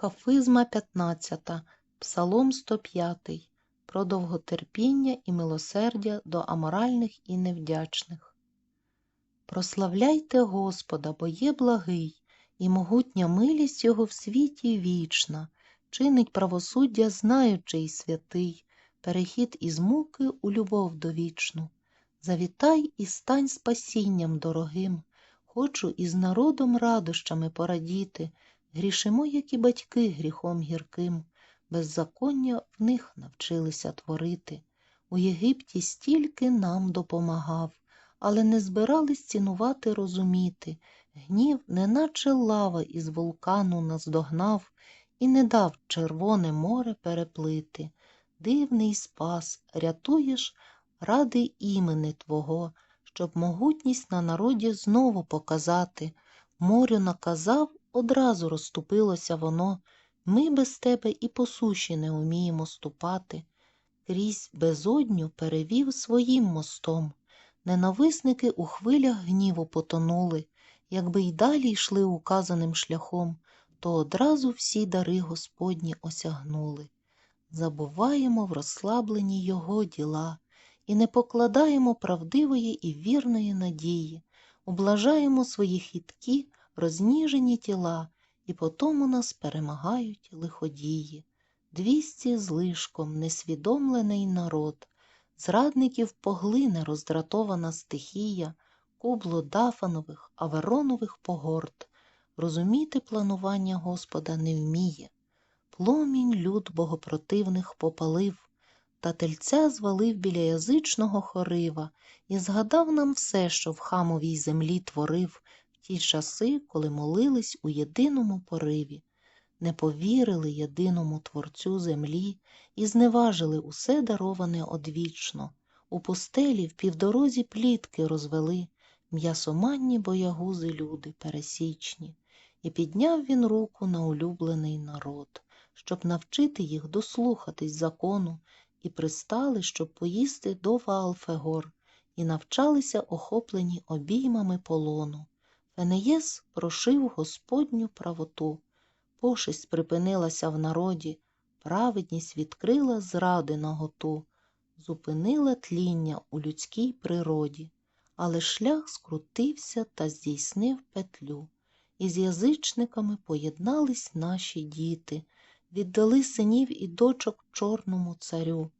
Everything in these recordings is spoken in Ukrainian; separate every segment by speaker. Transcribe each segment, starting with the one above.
Speaker 1: Кафизма 15, Псалом 105, про довготерпіння і милосердя до аморальних і невдячних. Прославляйте Господа, бо є благий, і могутня милість Його в світі вічна, чинить правосуддя, знаючи й святий, перехід із муки у любов довічну. Завітай і стань спасінням дорогим, хочу із народом радощами порадіти, грішимо, як і батьки гріхом гірким, беззаконня в них навчилися творити. У Єгипті стільки нам допомагав, але не збирались цінувати розуміти. Гнів, неначе лава із вулкану наздогнав і не дав Червоне море переплити. Дивний спас, рятуєш ради імени Твого, щоб могутність на народі знову показати. Морю наказав, одразу розступилося воно. Ми без тебе і по суші не уміємо ступати. Крізь безодню перевів своїм мостом. Ненависники у хвилях гніву потонули. Якби й далі йшли указаним шляхом, то одразу всі дари Господні осягнули. Забуваємо в розслабленні Його діла і не покладаємо правдивої і вірної надії, облажаємо свої хиткі, розніжені тіла, і потому нас перемагають лиходії. Двісті злишком несвідомлений народ, зрадників поглине роздратована стихія, кубло дафанових, аверонових погорд, розуміти планування Господа не вміє. Пломінь люд богопротивних попалив, та тельця звалив біля язичного хорива і згадав нам все, що в хамовій землі творив ті часи, коли молились у єдиному пориві, не повірили єдиному творцю землі і зневажили усе дароване одвічно. У пустелі в півдорозі плітки розвели м'ясоманні боягузи люди пересічні, і підняв він руку на улюблений народ, щоб навчити їх дослухатись закону, і пристали, щоб поїсти до Ваалфегор, і навчалися охоплені обіймами полону. Фенеєс прошив Господню правоту, пошесть припинилася в народі, праведність відкрила зради наготу, зупинила тління у людській природі, але шлях скрутився та здійснив петлю. Із язичниками поєднались наші діти, віддали синів і дочок чорному царю.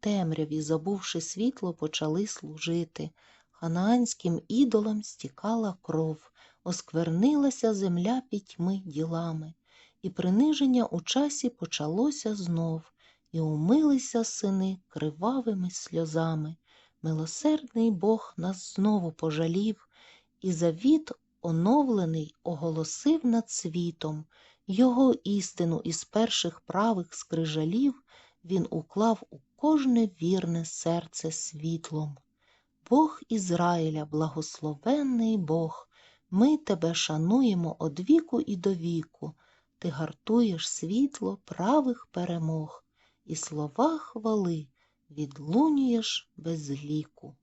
Speaker 1: Темряві, забувши світло, почали служити. Ханаанським ідолам стікала кров, осквернилася земля пітьми ділами, і приниження у часі почалося знов, і умилися сини кривавими сльозами. Милосердний Бог нас знову пожалів, і завіт оновлений оголосив над світом, його істину із перших правих скрижалів він уклав у кожне вірне серце світлом. Бог Ізраїля, благословенний Бог, ми тебе шануємо од віку і до віку, ти гартуєш світло правих перемог, і слова хвали відлунюєш без ліку.